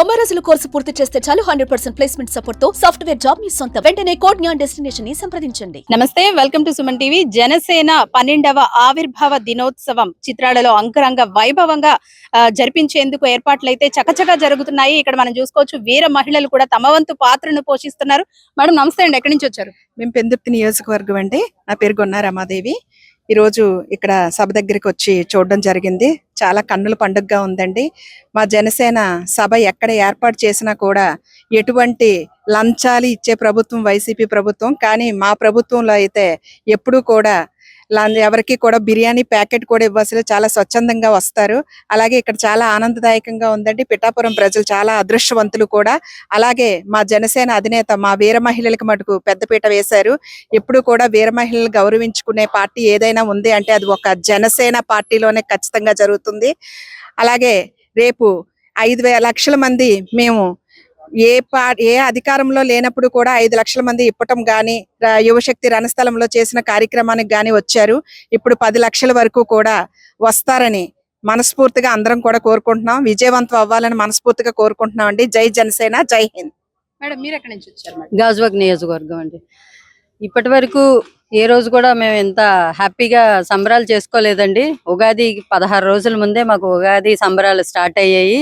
తొంభై రోజుల కోర్సు పూర్తి చేస్తే చాలు హండ్రెడ్ పర్సెంట్ ప్లేస్మెంట్ సపోర్ట్తో సాఫ్ట్వేర్ జాబ్ మీ సొంత. వెంటనే కోడ్ జ్ఞాన్ డెస్టినేషన్ని సంప్రదించండి. నమస్తే welcome to Suman TV. Janasena పన్నెండవ ఆవిర్భావ దినోత్సవం చిత్రాలలో అంగరంగ వైభవంగా జరిపించేందుకు ఏర్పాట్లు అయితే చకచకా జరుగుతున్నాయి. ఇక్కడ మనం చూసుకోవచ్చు వీర మహిళలు కూడా తమ వంతు పాత్రను పోషిస్తున్నారు. మేడం నమస్తే అండి. ఎక్కడి నుంచి వచ్చారు? మేము పెందుర్తి నియోజకవర్గం అండి. నా పేరు గొన్న రమాదేవి. ఈ రోజు ఇక్కడ సభ దగ్గరికి వచ్చి చూడడం జరిగింది. చాలా కన్నుల పండుగగా ఉందండి. మా జనసేన సభ ఎక్కడ ఏర్పాటు చేసినా కూడా ఎటువంటి లంచాలు ఇచ్చే ప్రభుత్వం వైసీపీ ప్రభుత్వం కానీ మా ప్రభుత్వంలో అయితే ఎప్పుడూ కూడా ఎవరికి కూడా బిర్యానీ ప్యాకెట్ కూడా ఇవ్వాల్సిన చాలా స్వచ్ఛందంగా వస్తారు. అలాగే ఇక్కడ చాలా ఆనందదాయకంగా ఉందండి. పిఠాపురం ప్రజలు చాలా అదృష్టవంతులు కూడా. అలాగే మా జనసేన అధినేత మా వీర మహిళలకు మటుకు పెద్దపీట వేశారు. ఎప్పుడు కూడా వీర మహిళలు గౌరవించుకునే పార్టీ ఏదైనా ఉంది అంటే అది ఒక జనసేన పార్టీలోనే ఖచ్చితంగా జరుగుతుంది. అలాగే రేపు ఐదు వేల లక్షల మంది మేము ఏ పా ఏ అధికారంలో లేనప్పుడు కూడా ఐదు లక్షల మంది ఇప్పటం గాని యువశక్తి రణస్థలంలో చేసిన కార్యక్రమానికి గాని వచ్చారు. ఇప్పుడు పది లక్షల వరకు కూడా వస్తారని మనస్ఫూర్తిగా అందరం కూడా కోరుకుంటున్నాం. విజయవంతం అవ్వాలని మనస్ఫూర్తిగా కోరుకుంటున్నాం అండి. జై జనసేన జై హింద్. మేడం మీరు ఎక్కడి నుంచి వచ్చారు మేడం? గాజువాక్ నియోజకవర్గం అండి. ఇప్పటి వరకు ఏ రోజు కూడా మేము ఎంత హ్యాపీగా సంబరాలు చేసుకోలేదండి. ఉగాది పదహారు రోజుల ముందే మాకు ఉగాది సంబరాలు స్టార్ట్ అయ్యాయి.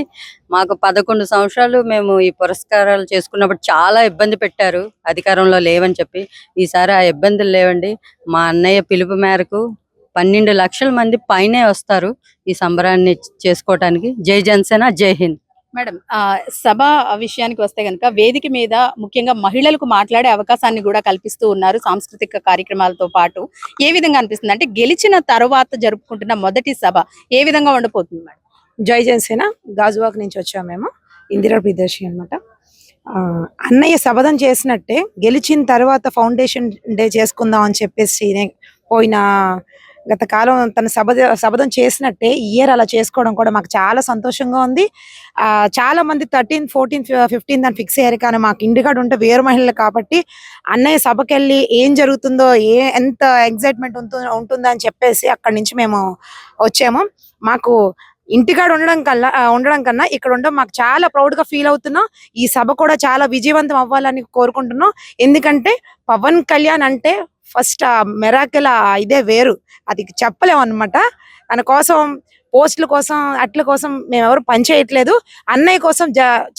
మాకు పదకొండు సంవత్సరాలు మేము ఈ పురస్కారాలు చేసుకున్నప్పుడు చాలా ఇబ్బంది పెట్టారు. అధికారంలో లేవని చెప్పి ఈసారి ఆ ఇబ్బందులు లేవండి. మా అన్నయ్య పిలుపు మేరకు పన్నెండు లక్షల మంది పైనే వస్తారు ఈ సంబరాన్ని చేసుకోవటానికి. జై జనసేన జై హింద్. మేడం ఆ, సభ విషయానికి వస్తే గనుక వేదిక మీద ముఖ్యంగా మహిళలకు మాట్లాడే అవకాశాన్ని కూడా కల్పిస్తూ ఉన్నారు సాంస్కృతిక కార్యక్రమాలతో పాటు. ఏ విధంగా అనిపిస్తుంది? అంటే గెలిచిన తర్వాత జరుపుకుంటున్న మొదటి సభ ఏ విధంగా ఉండబోతుంది మేడం? జై జనసేన గాజువాక్ నుంచి వచ్చాము మేము ఇందిరా ప్రియదర్శి అనమాట అన్నయ్య శపథం చేసినట్టే గెలిచిన తర్వాత ఫౌండేషన్ డే చేసుకుందాం అని చెప్పేసి పోయిన గత కాలం తన శబద శబదం చేసినట్టే ఇయర్ అలా చేసుకోవడం కూడా మాకు చాలా సంతోషంగా ఉంది. ఆ చాలా మంది థర్టీన్ ఫోర్టీన్ ఫిఫ్టీన్ దాన్ని ఫిక్స్ అయ్యారు కానీ మాకు ఇంటికాడ ఉంటే వేరు మహిళలు కాబట్టి అన్నయ్య సభకెళ్ళి ఏం జరుగుతుందో ఏ ఎంత ఎగ్జైట్మెంట్ ఉంటుందో ఉంటుందో అని చెప్పేసి అక్కడి నుంచి మేము వచ్చాము. మాకు ఇంటికాడ ఉండడం కల్లా ఉండడం కన్నా ఇక్కడ ఉండడం మాకు చాలా ప్రౌడ్గా ఫీల్ అవుతున్నాం. ఈ సభ కూడా చాలా విజయవంతం అవ్వాలని కోరుకుంటున్నాం. ఎందుకంటే పవన్ కళ్యాణ్ అంటే ఫస్ట్ ఆ మెరాకిల్ ఇదే వేరు. అది చెప్పలేము అనమాట తన కోసం పోస్టుల కోసం అట్ల కోసం మేము ఎవరు పనిచేయట్లేదు అన్నయ్య కోసం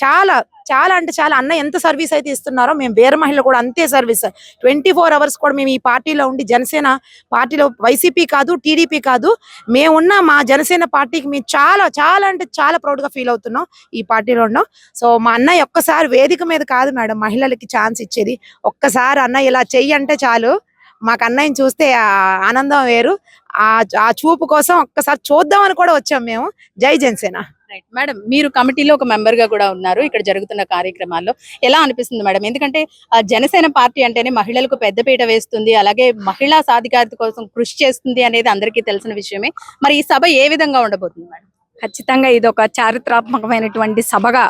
చాలా చాలా అంటే చాలా అన్నయ్య ఎంత సర్వీస్ అయితే ఇస్తున్నారో మేము వేరే మహిళలు కూడా అంతే సర్వీస్. ట్వంటీ ఫోర్ అవర్స్ కూడా మేము ఈ పార్టీలో ఉండి జనసేన పార్టీలో వైసీపీ కాదు టీడీపీ కాదు మేమున్న మా జనసేన పార్టీకి మేము చాలా చాలా అంటే చాలా ప్రౌడ్గా ఫీల్ అవుతున్నాం ఈ పార్టీలో ఉన్నాం. సో మా అన్నయ్య ఒక్కసారి వేదిక మీద కాదు మేడం మహిళలకి ఛాన్స్ ఇచ్చేది. ఒక్కసారి అన్నయ్య ఇలా చెయ్యి అంటే చాలు. మాకు అన్నయ్యని చూస్తే ఆ ఆనందం వేరు. ఆ ఆ చూపు కోసం ఒక్కసారి చూద్దామని కూడా వచ్చాం మేము. జై జనసేన. రైట్ మేడం మీరు కమిటీలో ఒక మెంబర్గా కూడా ఉన్నారు. ఇక్కడ జరుగుతున్న కార్యక్రమాల్లో ఎలా అనిపిస్తుంది మేడం ఎందుకంటే ఆ, జనసేన పార్టీ అంటేనే మహిళలకు పెద్దపీట వేస్తుంది అలాగే మహిళా సాధికారత కోసం కృషి చేస్తుంది అనేది అందరికీ తెలిసిన విషయమే. మరి ఈ సభ ఏ విధంగా ఉండబోతుంది మేడం ఖచ్చితంగా ఇది ఒక చారిత్రాత్మకమైనటువంటి సభగా.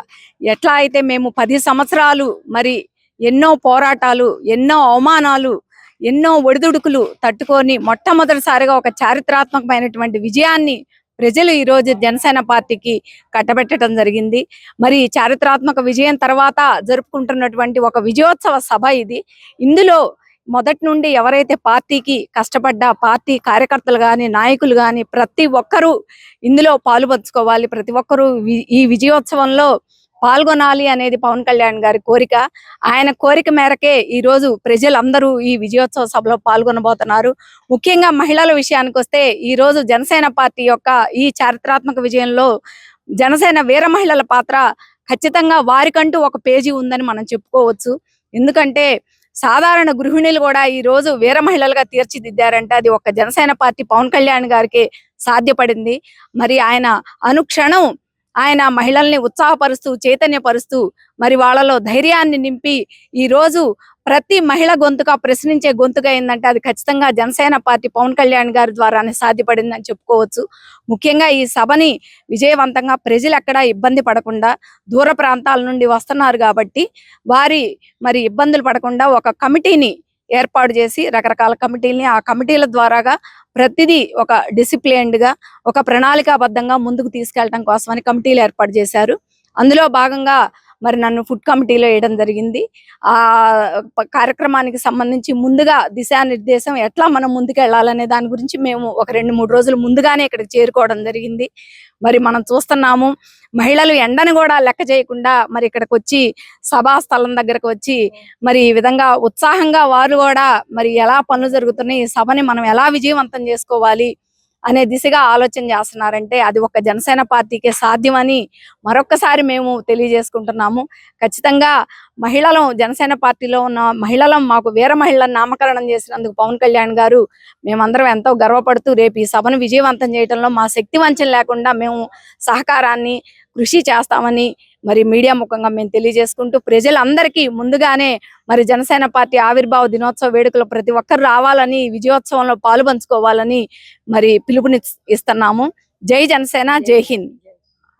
ఎట్లా అయితే మేము పది సంవత్సరాలు మరి ఎన్నో పోరాటాలు ఎన్నో అవమానాలు ఎన్నో ఒడిదుడుకులు తట్టుకొని మొట్టమొదటిసారిగా ఒక చారిత్రాత్మకమైనటువంటి విజయాన్ని ప్రజలు ఈ రోజు జనసేన పార్టీకి కట్టబెట్టడం జరిగింది. మరి చారిత్రాత్మక విజయం తర్వాత జరుపుకుంటున్నటువంటి ఒక విజయోత్సవ సభ ఇది. ఇందులో మొదటి నుండి ఎవరైతే పార్టీకి కష్టపడ్డా పార్టీ కార్యకర్తలు గాని నాయకులు గాని ప్రతి ఒక్కరూ ఇందులో పాలు పంచుకోవాలి ప్రతి ఒక్కరూ ఈ విజయోత్సవంలో పాల్గొనాలి అనేది పవన్ కళ్యాణ్ గారి కోరిక. ఆయన కోరిక మేరకే ఈ రోజు ప్రజలందరూ ఈ విజయోత్సవ సభలో పాల్గొనబోతున్నారు. ముఖ్యంగా మహిళల విషయానికి వస్తే ఈ రోజు జనసేన పార్టీ యొక్క ఈ చారిత్రాత్మక విజయంలో జనసేన వీర మహిళల పాత్ర ఖచ్చితంగా వారికంటూ ఒక పేజీ ఉందని మనం చెప్పుకోవచ్చు. ఎందుకంటే సాధారణ గృహిణులు కూడా ఈ రోజు వీర మహిళలుగా తీర్చిదిద్దారంటే అది ఒక జనసేన పార్టీ పవన్ కళ్యాణ్ గారికి సాధ్యపడింది. మరి ఆయన అనుక్షణం ఆయన మహిళల్ని ఉత్సాహపరుస్తూ చైతన్యపరుస్తూ మరి వాళ్ళలో ధైర్యాన్ని నింపి ఈ రోజు ప్రతి మహిళ గొంతుగా ప్రశ్నించే గొంతుగా ఏంటంటే అది ఖచ్చితంగా జనసేన పార్టీ పవన్ కళ్యాణ్ గారి ద్వారానే సాధ్యపడిందని చెప్పుకోవచ్చు. ముఖ్యంగా ఈ సభని విజయవంతంగా ప్రజలు ఎక్కడా ఇబ్బంది పడకుండా దూర ప్రాంతాల నుండి వస్తున్నారు కాబట్టి వారి మరి ఇబ్బందులు పడకుండా ఒక కమిటీని ఏర్పాటు చేసి రకరకాల కమిటీల్ని ఆ కమిటీల ద్వారాగా ప్రతిదీ ఒక డిసిప్లైన్డ్గా ఒక ప్రణాళికాబద్ధంగా ముందుకు తీసుకెళ్ళడం కోసమని కమిటీలు ఏర్పాటు చేశారు. అందులో భాగంగా మరి నన్ను ఫుడ్ కమిటీలో వేయడం జరిగింది. ఆ కార్యక్రమానికి సంబంధించి ముందుగా దిశానిర్దేశం ఎట్లా మనం ముందుకెళ్ళాలనే దాని గురించి మేము ఒక రెండు మూడు రోజులు ముందుగానే ఇక్కడికి చేరుకోవడం జరిగింది. మరి మనం చూస్తున్నాము మహిళలు ఎండను కూడా లెక్క చేయకుండా మరి ఇక్కడికి వచ్చి సభా స్థలం దగ్గరకు వచ్చి మరి ఈ విధంగా ఉత్సాహంగా వారు కూడా మరి ఎలా పనులు జరుగుతున్నాయి ఈ సభని మనం ఎలా విజయవంతం చేసుకోవాలి అనే దిశగా ఆలోచన చేస్తున్నారంటే అది ఒక జనసేన పార్టీకే సాధ్యమని మరొక్కసారి మేము తెలియజేసుకుంటున్నాము. ఖచ్చితంగా మహిళలు జనసేన పార్టీలో ఉన్న మహిళలం మాకు వీర మహిళలను నామకరణం చేసినందుకు పవన్ కళ్యాణ్ గారు మేమందరం ఎంతో గర్వపడుతూ రేపు ఈ సభను విజయవంతం చేయడంలో మా శక్తి వంచన లేకుండా మేము సహకారాన్ని కృషి చేస్తామని మరి మీడియా ముఖంగా మేము తెలియజేసుకుంటూ ప్రజలందరికీ ముందుగానే మరి జనసేన పార్టీ ఆవిర్భావ దినోత్సవ వేడుకలు ప్రతి ఒక్కరు రావాలని విజయోత్సవంలో పాలుపంచుకోవాలని మరి పిలుపుని ఇస్తున్నాము. జై జనసేన జై హింద్.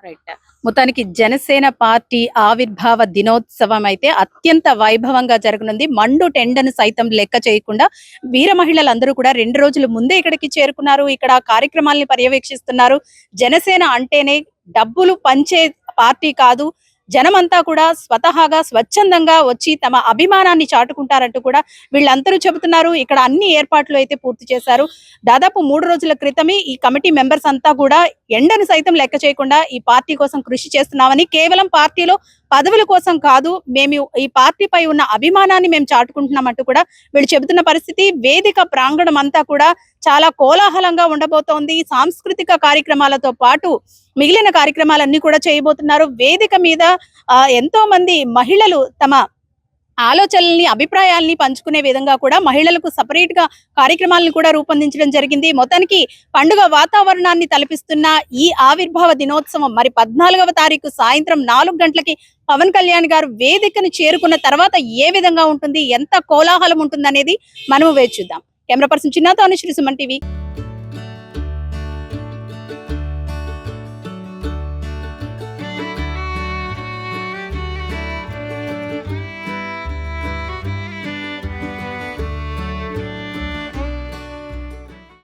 రైట్ మొత్తానికి జనసేన పార్టీ ఆవిర్భావ దినోత్సవం అయితే అత్యంత వైభవంగా జరగనుంది. మండు టెండను సైతం లెక్క చేయకుండా వీర మహిళలందరూ కూడా రెండు రోజుల ముందే ఇక్కడికి చేరుకున్నారు. ఇక్కడ కార్యక్రమాల్ని పర్యవేక్షిస్తున్నారు. జనసేన అంటేనే డబ్బులు పంచే పార్టీ కాదు. జనమంతా కూడా స్వతహాగా స్వచ్ఛందంగా వచ్చి తమ అభిమానాన్ని చాటుకుంటారంటూ కూడా వీళ్ళందరూ చెబుతున్నారు. ఇక్కడ అన్ని ఏర్పాట్లు అయితే పూర్తి చేశారు. దాదాపు మూడు రోజుల క్రితమే ఈ కమిటీ మెంబర్స్ అంతా కూడా ఎండను సైతం లెక్క చేయకుండా ఈ పార్టీ కోసం కృషి చేస్తున్నామని కేవలం పార్టీలో పదవుల కోసం కాదు మేము ఈ పార్టీపై ఉన్న అభిమానాన్ని మేము చాటుకుంటున్నామంటూ కూడా వీళ్ళు చెబుతున్న పరిస్థితి. వేదిక ప్రాంగణం అంతా కూడా చాలా కోలాహలంగా ఉండబోతోంది. సాంస్కృతిక కార్యక్రమాలతో పాటు మిగిలిన కార్యక్రమాలన్నీ కూడా చేయబోతున్నారు. వేదిక మీద ఎంతో మంది మహిళలు తమ ఆలోచనల్ని అభిప్రాయాల్ని పంచుకునే విధంగా కూడా మహిళలకు సపరేట్గా కార్యక్రమాలను కూడా రూపొందించడం జరిగింది. మొత్తానికి పండుగ వాతావరణాన్ని తలపిస్తున్న ఈ ఆవిర్భావ దినోత్సవం మరి పద్నాలుగవ తారీఖు సాయంత్రం నాలుగు గంటలకి పవన్ కళ్యాణ్ గారు వేదికను చేరుకున్న తర్వాత ఏ విధంగా ఉంటుంది ఎంత కోలాహలం ఉంటుంది అనేది మనము వేచి చూద్దాం. కెమెరా పర్సన్ చిన్నతో అనుశ్రీ సుమన్ టీవీ